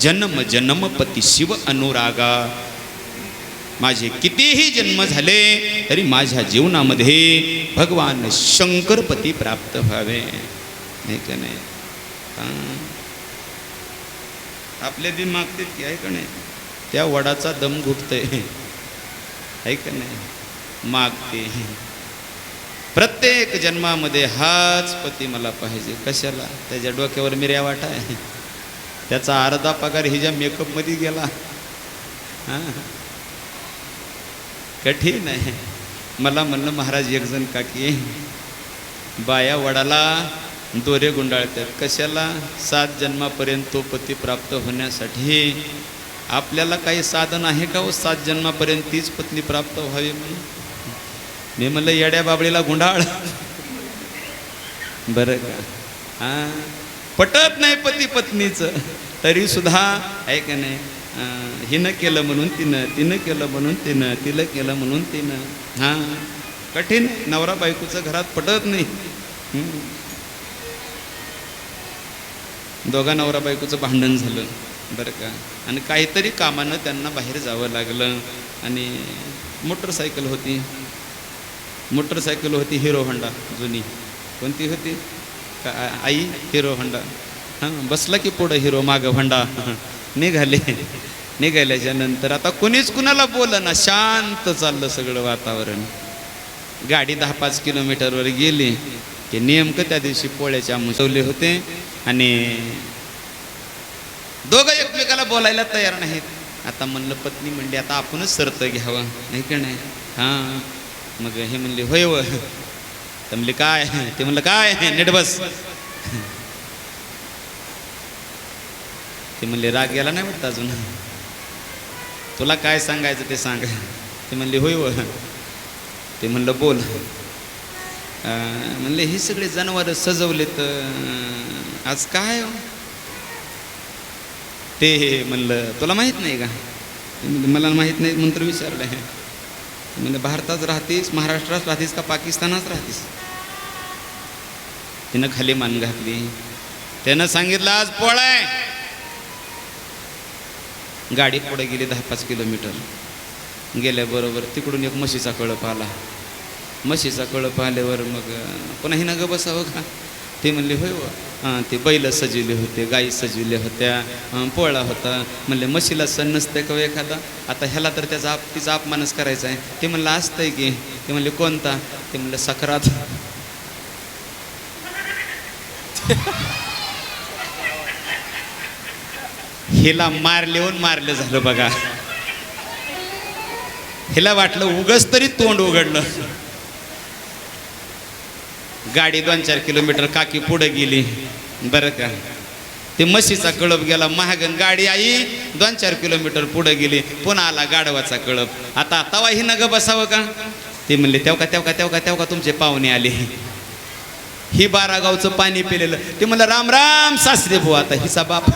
जन्म जन्मपती शिव अनुरागा. माझे कितीही जन्म झाले तरी माझ्या जीवनामध्ये भगवान शंकरपती प्राप्त व्हावे. नाही का नाही? आपले बी मागते की आहे का नाही? त्या वडाचा दम घुटतय. आहे का नाही? मागते. प्रत्येक जन्मामध्ये हाच पती मला पाहिजे. कशाला? त्याच्या डोक्यावर मिऱ्या वाटा आहे. त्याचा अर्धा पगार हिच्या मेकअपमध्ये गेला. हां? कठीण आहे. मला म्हणलं महाराज एकजण काकी बाया वडाला दोरे गुंडाळतात. कशाला? सात जन्मापर्यंत तो पती प्राप्त होण्यासाठी. आपल्याला काही साधन आहे का हो सात जन्मापर्यंत तीच पत्नी प्राप्त व्हावी म्हणून? मी म्हणलं येड्या बाबळीला गुंडाळ. बरं का. हां? पटत नाही पती पत्नीचं. तरी सुद्धा आहे का नाही हिनं केलं म्हणून तिनं तिनं केलं म्हणून तिनं तिला केलं म्हणून तिनं. हां. कठीण नवरा बायकोचं घरात पटत नाही. दोघा नवरा बायकोचं भांडण झालं. बरं का? आणि काहीतरी कामानं त्यांना बाहेर जावं लागलं. आणि मोटरसायकल होती. मोटरसायकल होती हिरो होंडा जुनी. कोणती होती? का आई हिरो होंडा हां बसला की पुढं हिरो मागं होंडा निघाले निघाल्याच्या नंतर आता कोणीच कुणाला बोलं ना शांत चाललं सगळं वातावरण गाडी दहा पाच किलोमीटरवर गेली की नेमकं त्या दिवशी पोळ्याचे आमुसवले होते आणि दोघं एकमेकाला बोलायला तयार नाहीत आता म्हणलं पत्नी म्हणली आता आपणच सरत घ्यावं नाही का नाही हां मग हे म्हणले होय व तर म्हणले काय? ते म्हणलं काय? नीट बस. ते म्हणले राग गेला नाही वाटतं अजून? तुला काय सांगायचं ते सांग. ते म्हणले होय व ते म्हणलं बोल. म्हणले हे सगळे जनावर सजवलेत आज काय हो? ते म्हणलं तुला माहीत नाही का? मला माहीत नाही म्हणून तर विचारलं आहे म्हणजे भारतात राहतीस महाराष्ट्रात राहतेस का पाकिस्तानात राहतेस? तिनं खाली मान घातली. त्यानं सांगितलं आज पोळाय गाडी पुढे गेली दहा पाच किलोमीटर. गेल्याबरोबर तिकडून एक म्हशीचा कळप आला. म्हशीचा कळप आल्यावर मग पुन्हा हिनं ग बसावं का? ते म्हणले होय व ते बैल सजविले होते गाई सजविल्या होत्या पोळा होता. म्हणले म्हशीला सण नसते का हो एखादा? आता ह्याला तर त्याचा आप तिचा अपमानच करायचा आहे. ते म्हणलं असतंय की. ते म्हणले कोणता? ते म्हणलं सकरात हिला मारलेहून मारलं झालं बघा. हिला वाटलं उगस तरी तोंड उघडलं. गाडी दोन चार किलोमीटर काकी पुढे गेली. बरं का. ते म्हशीचा कळप गेला महागन गाडी आई दोन चार किलोमीटर पुढे गेली पुन्हा आला गाढवाचा कळप. आता तवाही नग बसावं का? ते म्हणले तेव्हा तेव्हा तेव्हा तेव्हा तुमचे पाहुणे आले? ही बारा गावचं पाणी पिलेलं. ते म्हणलं राम राम सासरे भाऊ आता हिचा बाप